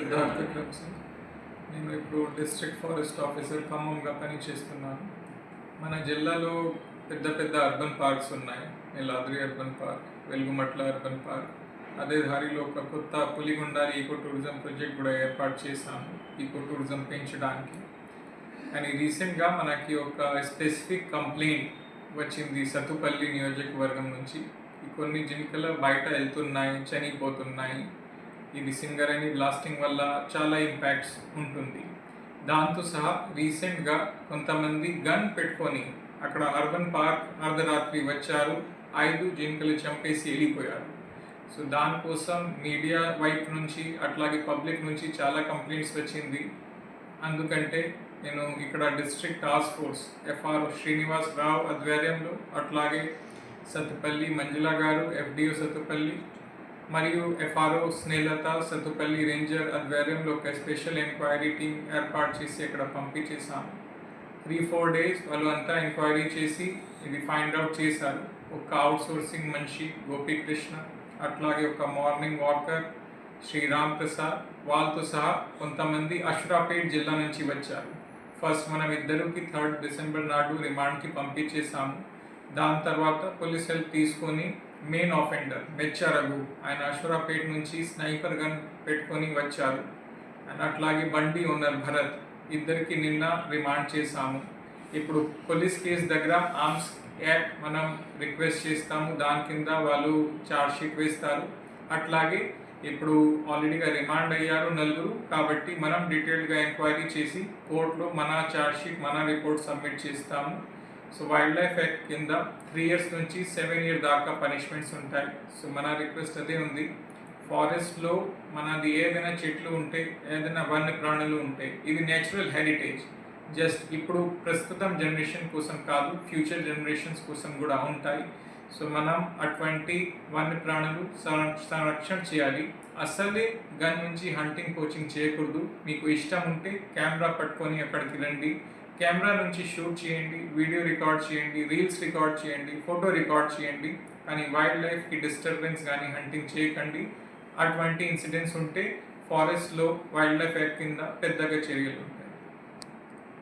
Siddhartha crumbs నేను ఇప్పుడు district forest officer ఖమ్మంగా పనిచేస్తున్నాను మన జిల్లాలో పెద్ద పెద్ద అర్బన్ పార్క్స్ ఉన్నాయి. Niladri urban park Velugumatla urban park అదే దారిలో ఒక కొత్త పులిగుండాలి ఈకో టూరిజం ప్రాజెక్ట్ కూడా ఏర్పాటు చేశాము ఈకో టూరిజం పెంచడానికి. కానీ రీసెంట్గా మనకి ఒక స్పెసిఫిక్ కంప్లైంట్ వచ్చింది సత్తుపల్లి నియోజకవర్గం నుంచి. కొన్ని జింకలు బయట వెళ్తున్నాయి చనిపోతున్నాయి. ఇది సింగరేణి బ్లాస్టింగ్ వల్ల చాలా ఇంపాక్ట్స్ ఉంటుంది. దాంతో సహా రీసెంట్గా కొంతమంది గన్ పెట్టుకొని అక్కడ అర్బన్ పార్క్ అర్ధరాత్రి వచ్చారు ఐదు జింకలు చంపేసి వెళ్ళిపోయారు. సో దానికోసం మీడియా వైపు నుంచి అట్లాగే పబ్లిక్ నుంచి చాలా కంప్లైంట్స్ వచ్చింది. అందుకంటే నేను ఇక్కడ district task force FR Srinivas Rao ఆధ్వర్యంలో అట్లాగే సత్తుపల్లి మంజుల గారు ఎఫ్డిఓ సత్తుపల్లి మరియు ఎఫ్ఆర్ఓ స్నేహలత సత్తుపల్లి రేంజర్ ఆధ్వర్యంలో ఒక స్పెషల్ ఎంక్వైరీ టీం ఏర్పాటు చేసి అక్కడ పంపించేసాము త్రీ ఫోర్ డేస్ వాళ్ళు అంతా ఎంక్వైరీ చేసి ఇది ఫైండ్ అవుట్ చేశారు. ఒక అవుట్సోర్సింగ్ మనిషి గోపీకృష్ణ అట్లాగే ఒక మార్నింగ్ వాకర్ శ్రీరామ్ ప్రసాద్. వాళ్ళతో సహా కొంతమంది అష్రాపేట్ జిల్లా నుంచి వచ్చారు. ఫస్ట్ మనం ఇద్దరికి థర్డ్ డిసెంబర్ నాడు రిమాండ్కి పంపించేసాము దాని తర్వాత పోలీస్ హెల్ప్ తీసుకొని మెయిన్ ఆఫెండర్ మెచ్చా ఆయన అశ్వరాపేట్ నుంచి స్నైపర్ గన్ పెట్టుకొని వచ్చారు. అండ్ అట్లాగే బండి ఓనర్ భరత్. ఇద్దరికి నిన్న రిమాండ్ చేశాము. ఇప్పుడు పోలీస్ కేసు దగ్గర ఆర్మ్స్ యాక్ట్ మనం రిక్వెస్ట్ చేస్తాము. దాని కింద వాళ్ళు ఛార్జ్ షీట్ వేస్తారు. అట్లాగే ఇప్పుడు ఆల్రెడీగా రిమాండ్ అయ్యారు నలుగురు కాబట్టి మనం డీటెయిల్గా ఎంక్వైరీ చేసి కోర్టులో మన ఛార్జ్ షీట్ మన రిపోర్ట్ సబ్మిట్ చేస్తాము. సో వైల్డ్ లైఫ్ యాక్ట్ కింద త్రీ ఇయర్స్ నుంచి సెవెన్ ఇయర్ దాకా పనిష్మెంట్స్ ఉంటాయి. సో మన రిక్వెస్ట్ అదే ఉంది. ఫారెస్ట్లో మనది ఏదైనా చెట్లు ఉంటే ఏదైనా వన్య ప్రాణులు ఉంటే ఇది నేచురల్ హెరిటేజ్ జస్ట్ ఇప్పుడు ప్రస్తుతం జనరేషన్ కోసం కాదు ఫ్యూచర్ జనరేషన్స్ కోసం కూడా ఉంటాయి. సో మనం అటువంటి వన్య ప్రాణులు సంరక్షణ చేయాలి. అసలే గన్ నుంచి హంటింగ్ కోచింగ్ చేయకూడదు. మీకు ఇష్టం ఉంటే కెమెరా పట్టుకొని అక్కడికి రండి. కెమెరా నుంచి షూట్ చేయండి వీడియో రికార్డ్ చేయండి రీల్స్ రికార్డ్ చేయండి ఫోటో రికార్డ్ చేయండి కానీ వైల్డ్ లైఫ్కి డిస్టర్బెన్స్ కానీ హంటింగ్ చేయకండి. అటువంటి ఇన్సిడెంట్స్ ఉంటే ఫారెస్ట్లో వైల్డ్ లైఫ్ ఎయిర్ కింద పెద్దగా చర్యలు ఉంటాయి